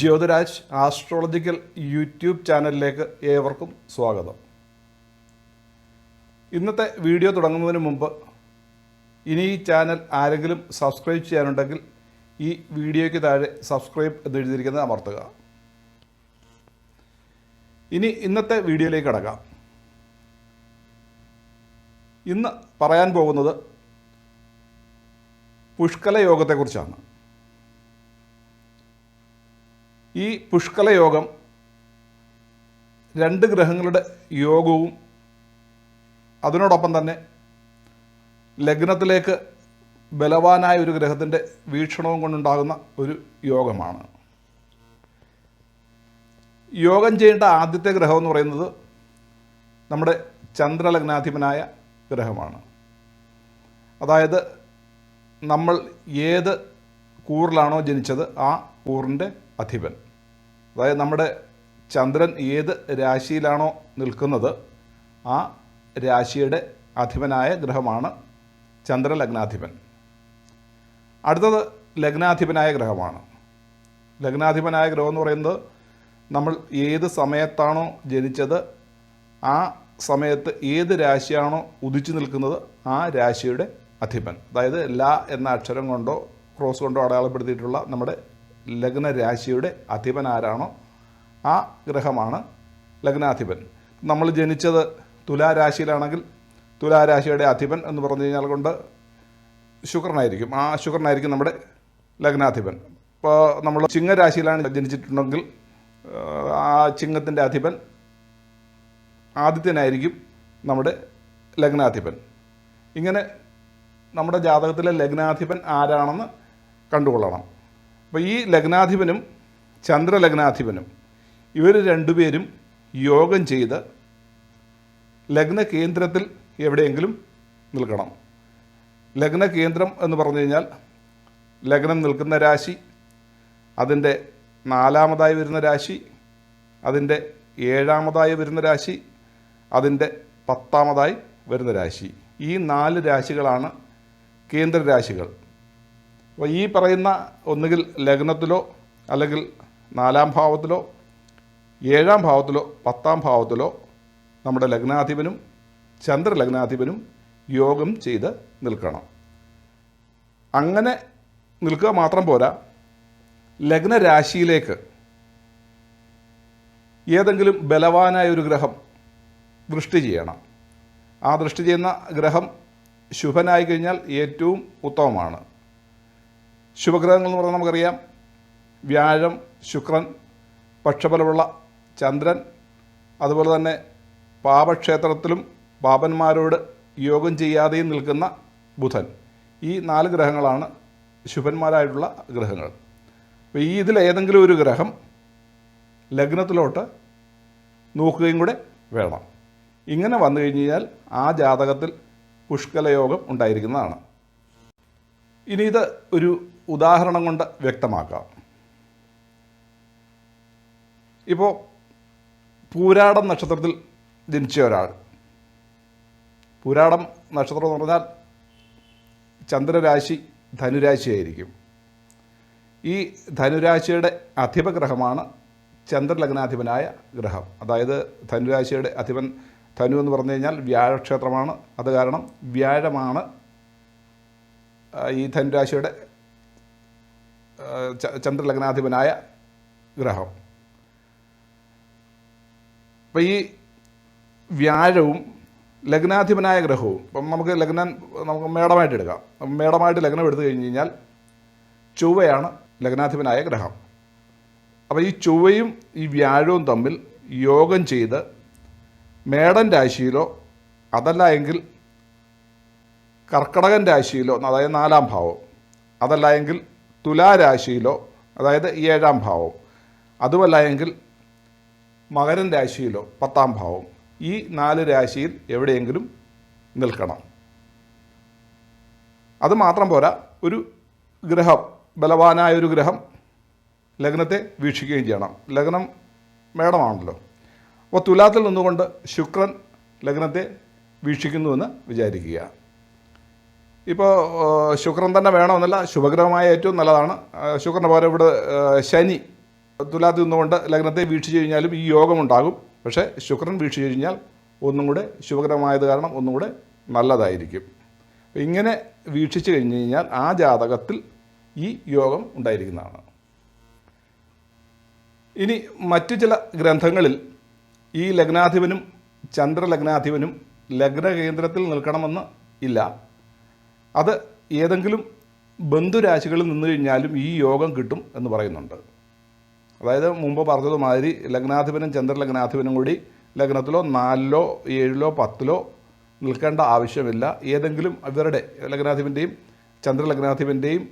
Jyothiraj astrological YouTube ചാനലിലേക്ക് ഏവർക്കും സ്വാഗതം. ഇന്നത്തെ വീഡിയോ തുടങ്ങുന്നതിന് മുമ്പ് ഇനി ഈ ചാനൽ ആരെങ്കിലും സബ്സ്ക്രൈബ് ചെയ്യാനുണ്ടെങ്കിൽ ഈ വീഡിയോയ്ക്ക് താഴെ സബ്സ്ക്രൈബ് എന്ന് എഴുതിയിരിക്കുന്നത് അമർത്തുക. ഇനി ഇന്നത്തെ വീഡിയോയിലേക്ക് കടക്കാം. ഇന്ന് പറയാൻ പോകുന്നത് പുഷ്കല യോഗത്തെക്കുറിച്ചാണ്. ഈ പുഷ്കല യോഗം രണ്ട് ഗ്രഹങ്ങളുടെ യോഗവും അതിനോടൊപ്പം തന്നെ ലഗ്നത്തിലേക്ക് ബലവാനായ ഒരു ഗ്രഹത്തിന്റെ വീക്ഷണവും കൊണ്ടുണ്ടാകുന്ന ഒരു യോഗമാണ്. യോഗം ചെയ്യേണ്ട ആദ്യത്തെ ഗ്രഹം എന്ന് പറയുന്നത് നമ്മുടെ ചന്ദ്രലഗ്നാധിപനായ ഗ്രഹമാണ്. അതായത് നമ്മൾ ഏത് കൂറിലാണോ ജനിച്ചത് ആ കൂറിന്റെ അധിപൻ. അതായത് നമ്മുടെ ചന്ദ്രൻ ഏത് രാശിയിലാണോ നിൽക്കുന്നത് ആ രാശിയുടെ അധിപനായ ഗ്രഹമാണ് ചന്ദ്രലഗ്നാധിപൻ. അടുത്തത് ലഗ്നാധിപനായ ഗ്രഹമാണ്. ലഗ്നാധിപനായ ഗ്രഹം എന്ന് പറയുന്നത് നമ്മൾ ഏത് സമയത്താണോ ജനിച്ചത് ആ സമയത്ത് ഏത് രാശിയാണോ ഉദിച്ചു നിൽക്കുന്നത് ആ രാശിയുടെ അധിപൻ. അതായത് ല എന്ന അക്ഷരം കൊണ്ടോ ക്രോസ് കൊണ്ടോ അടയാളപ്പെടുത്തിയിട്ടുള്ള നമ്മുടെ ലഗ്ന രാശിയുടെ അധിപൻ ആരാണോ ആ ഗ്രഹമാണ് ലഗ്നാധിപൻ. നമ്മൾ ജനിച്ചത് തുലാരാശിയിലാണെങ്കിൽ തുലാരാശിയുടെ അധിപൻ എന്ന് പറഞ്ഞു കഴിഞ്ഞാൽ കൊണ്ട് ശുക്രനായിരിക്കും. ആ ശുക്രനായിരിക്കും നമ്മുടെ ലഗ്നാധിപൻ. ഇപ്പോൾ നമ്മൾ ചിങ്ങരാശിയിലാണ് ജനിച്ചിട്ടുണ്ടെങ്കിൽ ആ ചിങ്ങത്തിന്റെ അധിപൻ ആദിത്യനായിരിക്കും നമ്മുടെ ലഗ്നാധിപൻ. ഇങ്ങനെ നമ്മുടെ ജാതകത്തിലെ ലഗ്നാധിപൻ ആരാണെന്ന് കണ്ടുകൊള്ളണം. അപ്പോൾ ഈ ലഗ്നാധിപനും ചന്ദ്രലഗ്നാധിപനും ഇവർ രണ്ടുപേരും യോഗം ചെയ്ത് ലഗ്ന കേന്ദ്രത്തിൽ എവിടെയെങ്കിലും നിൽക്കണം. ലഗ്ന കേന്ദ്രം എന്ന് പറഞ്ഞു കഴിഞ്ഞാൽ ലഗ്നം നിൽക്കുന്ന രാശി അതിന്റെ നാലാമതായി വരുന്ന രാശി അതിന്റെ ഏഴാമതായി വരുന്ന രാശി അതിന്റെ പത്താമതായി വരുന്ന രാശി. ഈ നാല് രാശികളാണ് കേന്ദ്ര രാശികൾ. അപ്പോൾ ഈ പറയുന്ന ഒന്നുകിൽ ലഗ്നത്തിലോ അല്ലെങ്കിൽ നാലാം ഭാവത്തിലോ ഏഴാം ഭാവത്തിലോ പത്താം ഭാവത്തിലോ നമ്മുടെ ലഗ്നാധിപനും ചന്ദ്രലഗ്നാധിപനും യോഗം ചെയ്ത് നിൽക്കണം. അങ്ങനെ നിൽക്കുക മാത്രം പോരാ ലഗ്നരാശിയിലേക്ക് ഏതെങ്കിലും ബലവാനായ ഒരു ഗ്രഹം ദൃഷ്ടി ചെയ്യണം. ആ ദൃഷ്ടി ചെയ്യുന്ന ഗ്രഹം ശുഭനായി കഴിഞ്ഞാൽ ഏറ്റവും ഉത്തമമാണ്. ശുഭഗ്രഹങ്ങൾ എന്ന് പറഞ്ഞാൽ നമുക്കറിയാം. വ്യാഴം ശുക്രൻ പക്ഷബലമുള്ള ചന്ദ്രൻ അതുപോലെ തന്നെ പാപക്ഷേത്രത്തിലും പാപന്മാരോട് യോഗം ചെയ്യാതെയും നിൽക്കുന്ന ബുധൻ. ഈ നാല് ഗ്രഹങ്ങളാണ് ശുഭന്മാരായിട്ടുള്ള ഗ്രഹങ്ങൾ. അപ്പോൾ ഈ ഇതിൽ ഏതെങ്കിലും ഒരു ഗ്രഹം ലഗ്നത്തിലോട്ട് നോക്കുകയും കൂടെ വേണം. ഇങ്ങനെ വന്നു കഴിഞ്ഞ് കഴിഞ്ഞാൽ ആ ജാതകത്തിൽ പുഷ്കലയോഗം ഉണ്ടായിരിക്കുന്നതാണ്. ഇനി ഇത് ഒരു ഉദാഹരണം കൊണ്ട് വ്യക്തമാക്കാം. ഇപ്പോൾ പൂരാടം നക്ഷത്രത്തിൽ ജനിച്ച ഒരാൾ. പൂരാടം നക്ഷത്രം എന്ന് പറഞ്ഞാൽ ചന്ദ്രരാശി ധനുരാശിയായിരിക്കും ഈ ധനുരാശിയുടെ അധിപഗ്രഹമാണ് ചന്ദ്രലഗ്നാധിപനായ ഗ്രഹം. അതായത് ധനുരാശിയുടെ അധിപൻ ധനു എന്ന് പറഞ്ഞു കഴിഞ്ഞാൽ വ്യാഴക്ഷേത്രമാണ്. അത് കാരണം വ്യാഴമാണ് ഈ ധനുരാശിയുടെ ചന്ദ്രലഗ്നാധിപനായ ഗ്രഹം. അപ്പം ഈ വ്യാഴവും ലഗ്നാധിപനായ ഗ്രഹവും ഇപ്പം നമുക്ക് ലഗ്നം നമുക്ക് മേടമായിട്ട് എടുക്കാം. മേടമായിട്ട് ലഗ്നം എടുത്തു കഴിഞ്ഞ് കഴിഞ്ഞാൽ ചൊവ്വയാണ് ലഗ്നാധിപനായ ഗ്രഹം. അപ്പോൾ ഈ ചൊവ്വയും ഈ വ്യാഴവും തമ്മിൽ യോഗം ചെയ്ത് മേടൻ രാശിയിലോ അതല്ല എങ്കിൽ കർക്കടകൻ രാശിയിലോ അതായത് നാലാം ഭാവം. അതല്ല എങ്കിൽ തുലാരാശിയിലോ അതായത് ഏഴാം ഭാവം. അതുമല്ല എങ്കിൽ മകരൻ രാശിയിലോ പത്താം ഭാവം. ഈ നാല് രാശിയിൽ എവിടെയെങ്കിലും നിൽക്കണം. അത് മാത്രം പോരാ ഒരു ഗ്രഹം ബലവാനായ ഒരു ഗ്രഹം ലഗ്നത്തെ വീക്ഷിക്കുകയും ചെയ്യണം. ലഗ്നം മേടമാണല്ലോ. അപ്പോൾ തുലാത്തിൽ നിന്നുകൊണ്ട് ശുക്രൻ ലഗ്നത്തെ വീക്ഷിക്കുന്നുവെന്ന് വിചാരിക്കുക. ഇപ്പോൾ ശുക്രൻ തന്നെ വേണമെന്നല്ല ശുഭഗ്രഹമായ ഏറ്റവും നല്ലതാണ്. ശുക്രന്റെ പകരം ഇവിടെ ശനി തുലാത്തിൽ നിന്നുകൊണ്ട് ലഗ്നത്തെ വീക്ഷിച്ചു കഴിഞ്ഞാലും ഈ യോഗമുണ്ടാകും പക്ഷേ ശുക്രൻ വീക്ഷിച്ചു കഴിഞ്ഞാൽ ഒന്നും കൂടെ ശുഭകരമായത് കാരണം ഒന്നും കൂടെ നല്ലതായിരിക്കും. ഇങ്ങനെ വീക്ഷിച്ചു കഴിഞ്ഞ് കഴിഞ്ഞാൽ ആ ജാതകത്തിൽ ഈ യോഗം ഉണ്ടായിരിക്കുന്നതാണ്. ഇനി മറ്റു ചില ഗ്രന്ഥങ്ങളിൽ ഈ ലഗ്നാധിപനും ചന്ദ്രലഗ്നാധിപനും ലഗ്നകേന്ദ്രത്തിൽ നിൽക്കണമെന്ന് ഇല്ല. അത് ഏതെങ്കിലും ബന്ധുരാശികളിൽ നിന്ന് കഴിഞ്ഞാലും ഈ യോഗം കിട്ടും എന്ന് പറയുന്നുണ്ട്. അതായത് മുമ്പ് പറഞ്ഞതുമാതിരി ലഗ്നാധിപനും ചന്ദ്രലഗ്നാധിപനും കൂടി ലഗ്നത്തിലോ നാലിലോ ഏഴിലോ പത്തിലോ നിൽക്കേണ്ട ആവശ്യമില്ല. ഏതെങ്കിലും ഇവരുടെ ലഗ്നാധിപന്റെയും ചന്ദ്രലഗ്നാധിപന്റെയും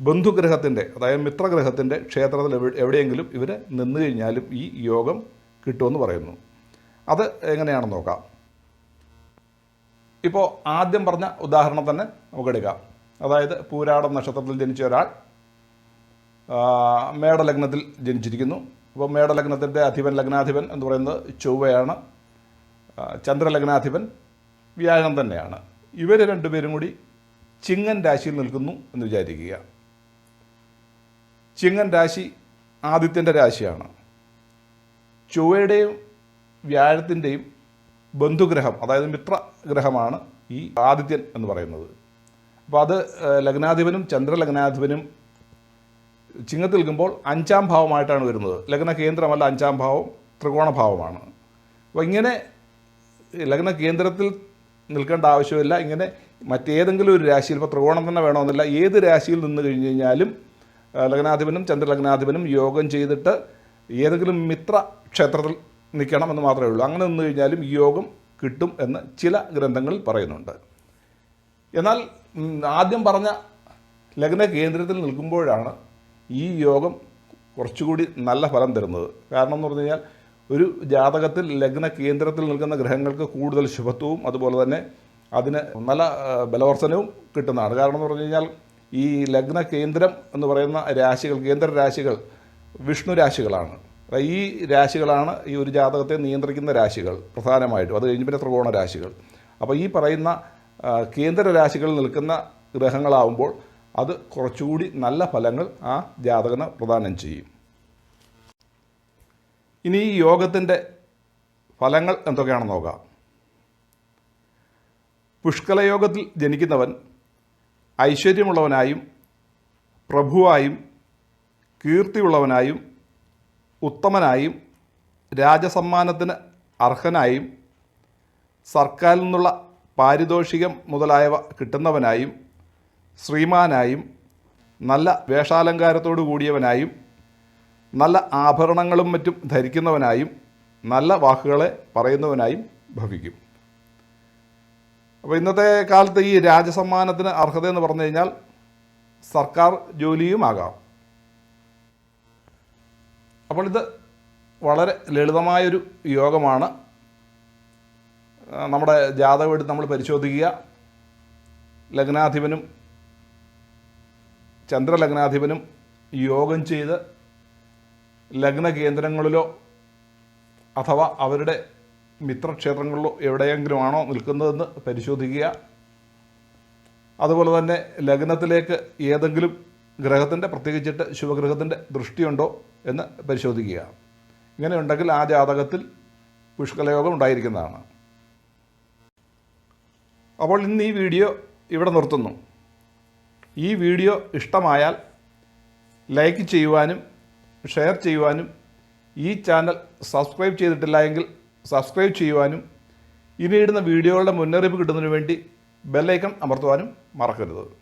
ബന്ധുഗ്രഹത്തിന്റെ അതായത് മിത്രഗ്രഹത്തിന്റെ ക്ഷേത്രത്തിൽ എവിടെ എവിടെയെങ്കിലും ഇവർ നിന്നു കഴിഞ്ഞാലും ഈ യോഗം കിട്ടുമെന്ന് പറയുന്നു. അത് എങ്ങനെയാണെന്ന് നോക്കാം. ഇപ്പോൾ ആദ്യം പറഞ്ഞ ഉദാഹരണം തന്നെ നമുക്കെടുക്കാം. അതായത് പൂരാടം നക്ഷത്രത്തിൽ ജനിച്ച ഒരാൾ മേടലഗ്നത്തിൽ ജനിച്ചിരിക്കുന്നു. അപ്പോൾ മേടലഗ്നത്തിന്റെ അധിപൻ ലഗ്നാധിപൻ എന്ന് പറയുന്നത് ചൊവ്വയാണ്. ചന്ദ്രലഗ്നാധിപൻ വ്യാഴം തന്നെയാണ്. ഇവർ രണ്ടുപേരും കൂടി ചിങ്ങൻ രാശിയിൽ നിൽക്കുന്നു എന്ന് വിചാരിക്കുക. ചിങ്ങൻ രാശി ആദിത്യന്റെ രാശിയാണ്. ചൊവ്വയുടെയും വ്യാഴത്തിന്റെയും ബന്ധുഗ്രഹം അതായത് മിത്രഗ്രഹമാണ് ഈ ആദിത്യൻ എന്ന് പറയുന്നത്. അപ്പോൾ അത് ലഗ്നാധിപനും ചന്ദ്രലഗ്നാധിപനും ചിങ്ങത്തിൽ നിൽക്കുമ്പോൾ അഞ്ചാം ഭാവമായിട്ടാണ് വരുന്നത്. ലഗ്ന കേന്ദ്രമല്ല അഞ്ചാം ഭാവം ത്രികോണഭാവമാണ് അപ്പോൾ ഇങ്ങനെ ലഗ്ന കേന്ദ്രത്തിൽ നിൽക്കേണ്ട ആവശ്യമില്ല. ഇങ്ങനെ മറ്റേതെങ്കിലും ഒരു രാശിയിൽ ഇപ്പോൾ ത്രികോണം തന്നെ വേണമെന്നില്ല. ഏത് രാശിയിൽ നിന്ന് കഴിഞ്ഞ് കഴിഞ്ഞാലും ലഗ്നാധിപനും ചന്ദ്രലഗ്നാധിപനും യോഗം ചെയ്തിട്ട് ഏതെങ്കിലും മിത്ര ക്ഷേത്രത്തിൽ നിൽക്കണം എന്ന് മാത്രമേ ഉള്ളൂ. അങ്ങനെ നിന്ന് കഴിഞ്ഞാലും ഈ യോഗം കിട്ടും എന്ന് ചില ഗ്രന്ഥങ്ങളിൽ പറയുന്നുണ്ട്. എന്നാൽ ആദ്യം പറഞ്ഞ ലഗ്ന കേന്ദ്രത്തിൽ നിൽക്കുമ്പോഴാണ് ഈ യോഗം കുറച്ചുകൂടി നല്ല ഫലം തരുന്നത്. കാരണം എന്ന് പറഞ്ഞു കഴിഞ്ഞാൽ ഒരു ജാതകത്തിൽ ലഗ്ന കേന്ദ്രത്തിൽ നിൽക്കുന്ന ഗ്രഹങ്ങൾക്ക് കൂടുതൽ ശുഭത്വവും അതുപോലെ തന്നെ അതിന് നല്ല ബലവർധനവും കിട്ടുന്നതാണ്. കാരണം എന്ന് പറഞ്ഞു കഴിഞ്ഞാൽ ഈ ലഗ്ന കേന്ദ്രം എന്ന് പറയുന്ന രാശികൾ കേന്ദ്ര രാശികൾ വിഷ്ണു രാശികളാണ്. അപ്പോൾ ഈ രാശികളാണ് ഈ ഒരു ജാതകത്തെ നിയന്ത്രിക്കുന്ന രാശികൾ പ്രധാനമായിട്ടും. അത് കഴിഞ്ഞ് പിന്നെ ത്രികോണ രാശികൾ. അപ്പോൾ ഈ പറയുന്ന കേന്ദ്ര രാശികളിൽ നിൽക്കുന്ന ഗ്രഹങ്ങളാവുമ്പോൾ അത് കുറച്ചുകൂടി നല്ല ഫലങ്ങൾ ആ ജാതകന് പ്രദാനം ചെയ്യും. ഇനി ഈ യോഗത്തിന്റെ ഫലങ്ങൾ എന്തൊക്കെയാണെന്ന് നോക്കാം. പുഷ്കലയോഗത്തിൽ ജനിക്കുന്നവൻ ഐശ്വര്യമുള്ളവനായും പ്രഭുവായും കീർത്തിയുള്ളവനായും ഉത്തമനായും രാജസമ്മാനത്തിന് അർഹനായും സർക്കാരിൽ നിന്നുള്ള പാരിതോഷികം മുതലായവ കിട്ടുന്നവനായും ശ്രീമാനായും നല്ല വേഷാലങ്കാരത്തോടു കൂടിയവനായും നല്ല ആഭരണങ്ങളും മറ്റും ധരിക്കുന്നവനായും നല്ല വാക്കുകളെ പറയുന്നവനായും ഭവിക്കും. അപ്പോൾ ഇന്നത്തെ കാലത്ത് ഈ രാജസമ്മാനത്തിന് അർഹത എന്ന് പറഞ്ഞു കഴിഞ്ഞാൽ സർക്കാർ ജോലിയുമാകാം. അപ്പോൾ ഇത് വളരെ ലളിതമായൊരു യോഗമാണ്. നമ്മുടെ ജാതകം എടുത്ത് നമ്മൾ പരിശോധിക്കുക. ലഗ്നാധിപനും ചന്ദ്രലഗ്നാധിപനും യോഗം ചെയ്ത് ലഗ്ന കേന്ദ്രങ്ങളിലോ അഥവാ അവരുടെ മിത്രക്ഷേത്രങ്ങളിലോ എവിടെയെങ്കിലുമാണോ നിൽക്കുന്നതെന്ന് പരിശോധിക്കുക. അതുപോലെ തന്നെ ലഗ്നത്തിലേക്ക് ഏതെങ്കിലും ഗ്രഹത്തിന്റെ പ്രത്യേകിച്ചിട്ട് ശുഭഗ്രഹത്തിന്റെ ദൃഷ്ടിയുണ്ടോ എന്ന് പരിശോധിക്കുക. ഇങ്ങനെ ഉണ്ടെങ്കിൽ ആ ജാതകത്തിൽ പുഷ്കലയോഗം ഉണ്ടായിരിക്കുന്നതാണ്. അപ്പോൾ ഇന്ന് ഈ വീഡിയോ ഇവിടെ നിർത്തുന്നു. ഈ വീഡിയോ ഇഷ്ടമായാൽ ലൈക്ക് ചെയ്യുവാനും ഷെയർ ചെയ്യുവാനും ഈ ചാനൽ സബ്സ്ക്രൈബ് ചെയ്തിട്ടില്ല എങ്കിൽ സബ്സ്ക്രൈബ് ചെയ്യുവാനും ഇനി ഇടുന്ന വീഡിയോകളുടെ മുന്നറിയിപ്പ് കിട്ടുന്നതിന് വേണ്ടി ബെല്ലൈക്കൺ അമർത്തുവാനും മറക്കരുത്.